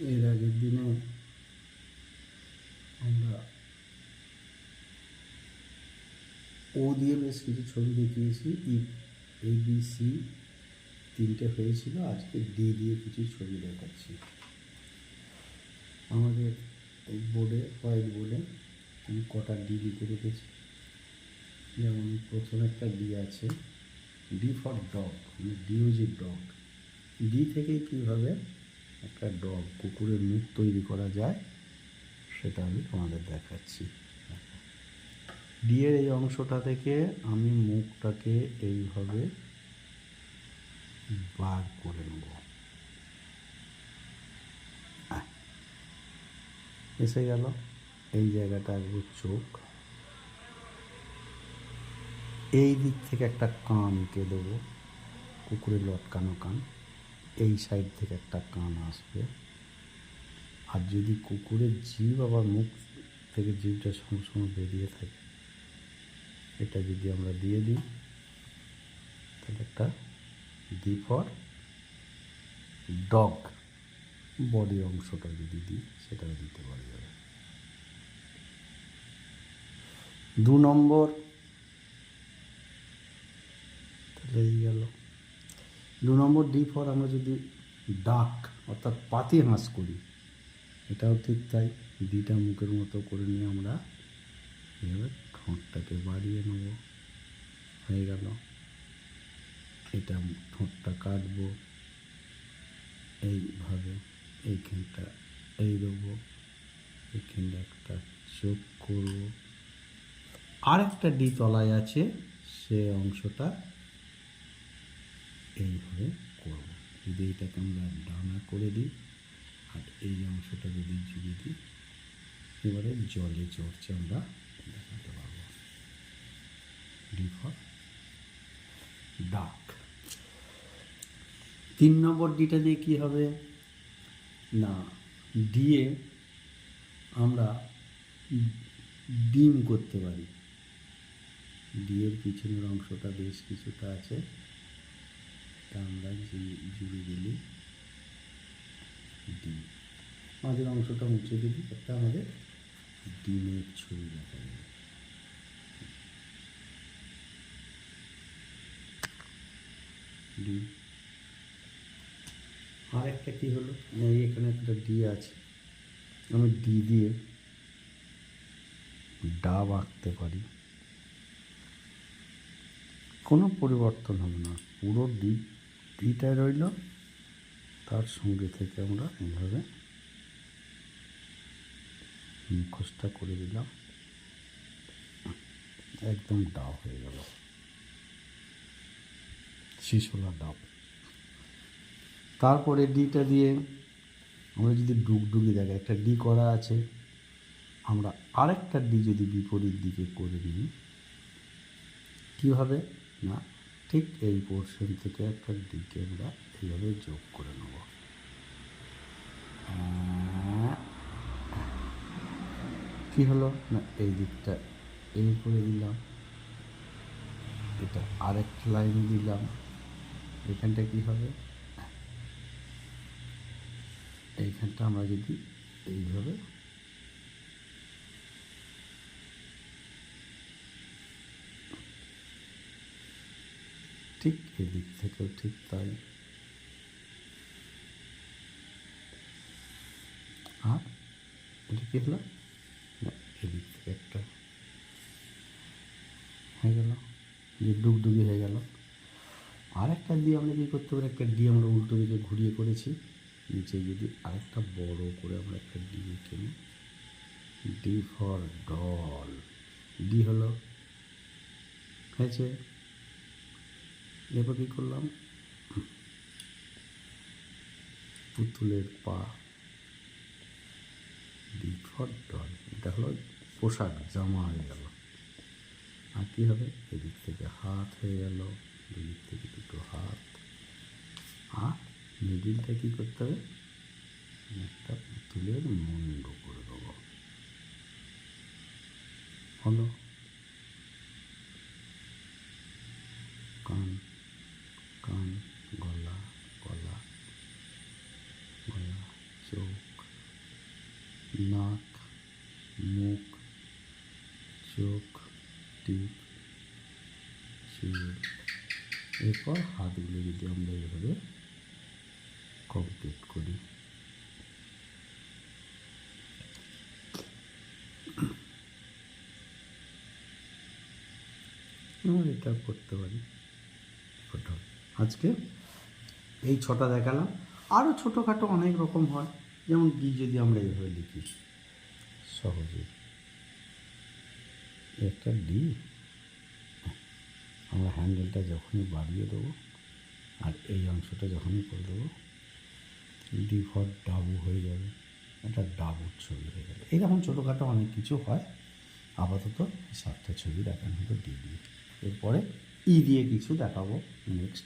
এর আগের দিনে আমরা ও দিয়ে বেশ কিছু ছবি দেখিয়েছি। ই, এ, বি, সি তিনটে হয়েছিল। আজকে ডি দিয়ে কিছু ছবি দেখাচ্ছি। আমাদের বোর্ডে হোয়াইট বোর্ডে আমি কটা ডি লিখে রেখেছি। যেমন প্রথম একটা ডি আছে ডি ফর ডগ মানে ডিওজি ডগ ডি থেকেই কীভাবে একটা ডগ কুকুরের মুখ তৈরি করা যায়, সেটা আমি তোমাদের দেখাচ্ছি। ডিয়ের এই অংশটা থেকে আমি মুখটাকে এইভাবে বার করে নেব। এসে গেল। এই জায়গাটা আসবে চোখ। এই দিক থেকে একটা কান কে দেবো। কুকুরের লটকানো কান। এই সাইড থেকে একটা কান আসবে। আর যদি কুকুরের জিভ আবার মুখ থেকে জিভটা সঙ্গে সঙ্গে বেরিয়ে থাকে, এটা যদি আমরা দিয়ে দিই, তাহলে একটা ডি ফর ডগ বডি অংশটা যদি দিই, সেটাও দিতে পারা যাবে। দু নম্বর, তাহলে এই গেল। দু নম্বর ডি ফর আমরা যদি ডাক অর্থাৎ পাতি হাঁস করি, এটাও ঠিক তাই ডিটা মুখের মতো করে নিয়ে আমরা এবার ঠোঁটটাকে বাড়িয়ে নেব। হয়ে গেল। এটা ঠোঁটটা কাটবো। এইভাবে এইখানটা এই দেবো, এইখানটা একটা চোখ করব। আর একটা ডি তলায় আছে, সে অংশটা এইভাবে করব যদি এটাকে আমরা ডানা করে দিই, আর এই অংশটা যদি জুড়ে দিই, এবারে জলে চড়ছে আমরা দেখাতে পারব। ডি ফর ডাক তিন নম্বর ডিটা দিয়ে কী হবে? না, দিয়ে আমরা ডিম করতে পারি। ডিয়ের পিছনের অংশটা বেশ কিছুটা আছে। তা আমরা জুড়ে দিলি ডিম মাঝের অংশটা মুছে দিলি একটা আমাদের ডিমের ছবি দেখা যাবে। ডিম। আর একটা কী হলো? এই এখানে একটা ডি আছে। আমি ডি দিয়ে ডাব আঁকতে পারি। কোনো পরিবর্তন হবে না, পুরো ডি ডিটাই রইল। তার সঙ্গে থেকে আমরা এইভাবে মুখোশটা করে দিলাম। একদম ডাব হয়ে গেল। শিশোলা ডাব। তারপরে ডিটা দিয়ে আমরা যদি ডুগডুগি দেখে, একটা ডি করা আছে। আমরা আরেকটা ডি যদি বিপরীত দিকে করে নিই, কীভাবে? না ঠিক এই পোর্শন থেকে একটা ডিকে আমরা এইভাবে যোগ করে নেব। কি হলো? না, এই দিকটা এই করে দিলাম। এটা আরেকটা লাইন দিলাম। এখানটা কী হবে? এইখানটা আমরা যদি এইভাবে ঠিক এদিক থেকেও ঠিক তাই। আর এটা কী হলো? এদিক থেকে একটা হয়ে গেল, যে ডুগডুগি হয়ে গেল। আর একটা দিয়ে আমরা কী করতে পারি? একটা ডি আমরা উল্টো দিকে ঘুরিয়ে করেছি। নিচে যদি আরেকটা বড় করে আমরা একটা ডি এঁকে নিই ডি ফর ডল ডি হলো, হয়েছে? এরপর কী করলাম? পুতুলের পা ডি ডল এটা হলো পোশাক জামা হয়ে গেল। আর কী হবে? এদিক থেকে হাত হয়ে গেল, দুদিক থেকে দুটো হাত। আর মিডিলটা কী করতে হবে? একটা পুতুলের মুন্ড করে দেবো। হলো কান কান গলা গলা গলা চোখ নাক, মুখ, চোখ, টিপ এরপর হাতগুলো যদি আমরা এভাবে কমপ্লিট করি। আমরা এটা করতে পারি। আজকে এই ছটা দেখালাম। আরও ছোটোখাটো অনেক রকম হয়। যেমন বি যদি আমরা এভাবে লিখি, সহজে। একটা ডি আমরা হ্যান্ডেলটা যখনই বাড়িয়ে দেবো, আর এই অংশটা যখনই করে দেবো ডি ফর ডাবু হয়ে যাবে। একটা ডাবুর ছবি হয়ে গেল। এরকম ছোটোখাটো অনেক কিছু হয়। আপাতত সাতটা ছবি দেখানো হলো ডি দিয়ে। এরপরে ই দিয়ে কিছু দেখাবো নেক্সট